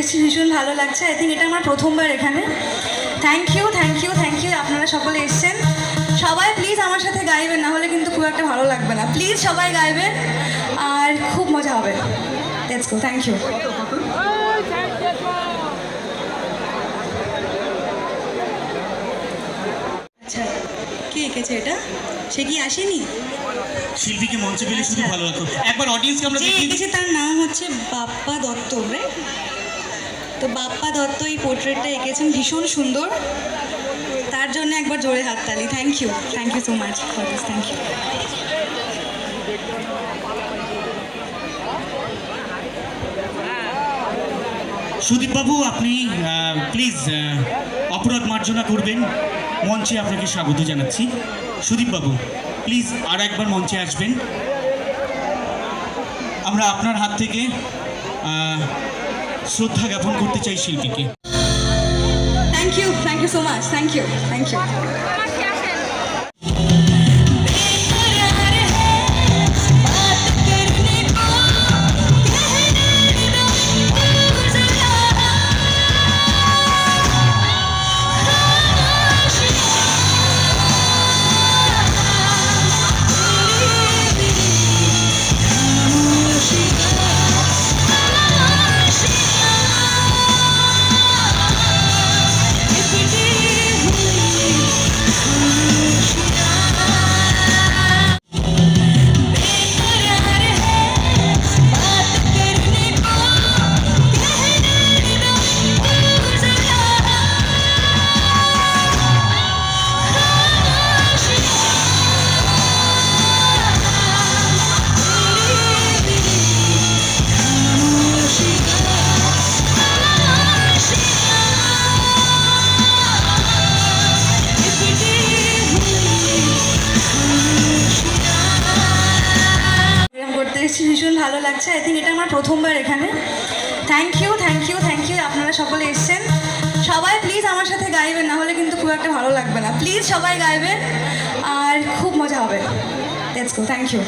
এসেছি ভীষণ ভালো লাগছে। আই থিঙ্ক এটা আমার প্রথমবার এখানে। Thank you thank you thank you আপনারা সকলে এসেছেন। সবাই প্লিজ আমার সাথে গাইবেন না হলে কিন্তু খুব একটা ভালো লাগবে না। প্লিজ সবাই গাইবেন আর খুব মজা হবে। লেটস গো থ্যাংক ইউ আচ্ছা কে এঁকেছে এটা? সে কি আসেনি? শিল্পীকে মঞ্চে পেলে শুধু ভালো লাগতো। একবার অডিয়েন্সকে আমরা যে দেখি এঁকেছে তার নাম হচ্ছে বাপ্পা দত্ত right? তো বাপ্পা দত্ত এই পোর্ট্রেটটা এঁকেছেন, ভীষণ সুন্দর। তার জন্য একবার জোরে হাততালি thank you thank you so much for this thank you সুদীপবাবু, আপনি প্লিজ অপরাধ মার্জনা করবেন। মঞ্চে আপনাকে স্বাগত জানাচ্ছি। সুদীপবাবু প্লিজ আর একবার মঞ্চে আসবেন। আমরা আপনার হাত থেকে শ্রদ্ধা জ্ঞাপন করতে চাই শিল্পীকে। Thank you thank you so much thank you thank you এসেছি ভীষণ ভালো লাগছে। আই থিঙ্ক এটা আমার প্রথমবার এখানে। Thank you thank you thank you আপনারা সকলে এসছেন। সবাই প্লিজ আমার সাথে গাইবেন, না হলে কিন্তু খুব একটা ভালো লাগবে না। প্লিজ সবাই গাইবেন, আর খুব মজা হবে। Let's go thank you